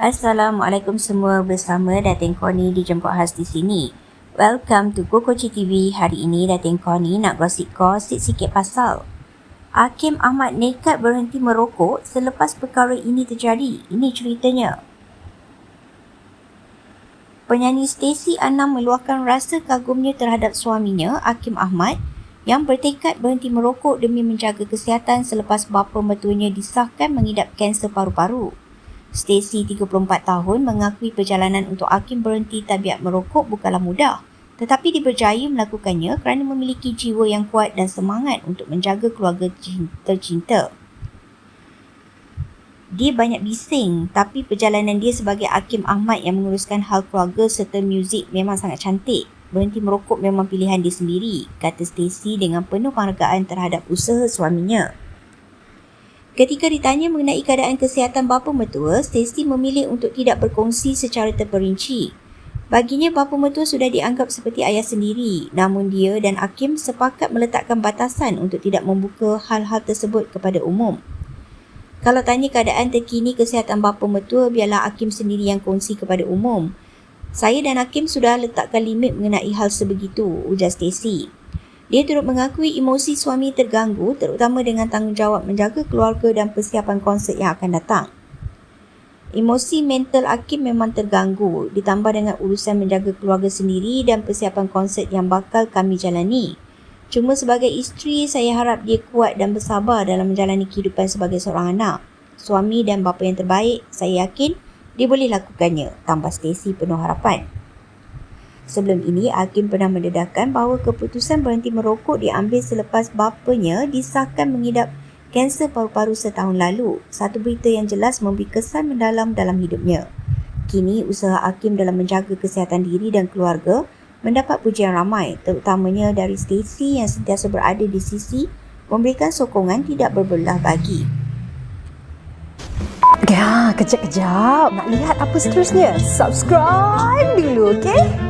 Assalamualaikum semua bersama Datin Koni dijemput khas di sini. Welcome to Kokoci TV. Hari ini Datin Koni nak gosip-gosip sikit pasal Hakim Ahmad nekat berhenti merokok selepas perkara ini terjadi. Ini ceritanya. Penyanyi Stacey Anam meluahkan rasa kagumnya terhadap suaminya, Hakim Ahmad, yang bertekad berhenti merokok demi menjaga kesihatan selepas bapa mertuanya disahkan mengidap kanser paru-paru. Stacy, 34 tahun, mengakui perjalanan untuk Hakim berhenti tabiat merokok bukanlah mudah. Tetapi dia berjaya melakukannya kerana memiliki jiwa yang kuat dan semangat untuk menjaga keluarga tercinta. Dia banyak bising tapi perjalanan dia sebagai Hakim Ahmad yang menguruskan hal keluarga serta muzik memang sangat cantik. Berhenti merokok memang pilihan dia sendiri, kata Stacy dengan penuh penghargaan terhadap usaha suaminya. Ketika ditanya mengenai keadaan kesihatan bapa mertua, Stacy memilih untuk tidak berkongsi secara terperinci. Baginya bapa mertua sudah dianggap seperti ayah sendiri, namun dia dan Hakim sepakat meletakkan batasan untuk tidak membuka hal-hal tersebut kepada umum. Kalau tanya keadaan terkini kesihatan bapa mertua, biarlah Hakim sendiri yang kongsi kepada umum. Saya dan Hakim sudah letakkan limit mengenai hal sebegitu, ujar Stacy. Dia turut mengakui emosi suami terganggu terutama dengan tanggungjawab menjaga keluarga dan persiapan konsert yang akan datang. Emosi mental Hakim memang terganggu ditambah dengan urusan menjaga keluarga sendiri dan persiapan konsert yang bakal kami jalani. Cuma sebagai isteri, saya harap dia kuat dan bersabar dalam menjalani kehidupan sebagai seorang anak. Suami dan bapa yang terbaik, saya yakin dia boleh lakukannya, tambah Stacy penuh harapan. Sebelum ini, Hakim pernah mendedahkan bahawa keputusan berhenti merokok diambil selepas bapanya disahkan mengidap kanser paru-paru setahun lalu. Satu berita yang jelas memberi kesan mendalam dalam hidupnya. Kini, usaha Hakim dalam menjaga kesihatan diri dan keluarga mendapat pujian ramai, terutamanya dari Stacey yang sentiasa berada di sisi memberikan sokongan tidak berbelah bagi. Ya, kejap-kejap. Nak lihat apa seterusnya? Subscribe dulu, okey?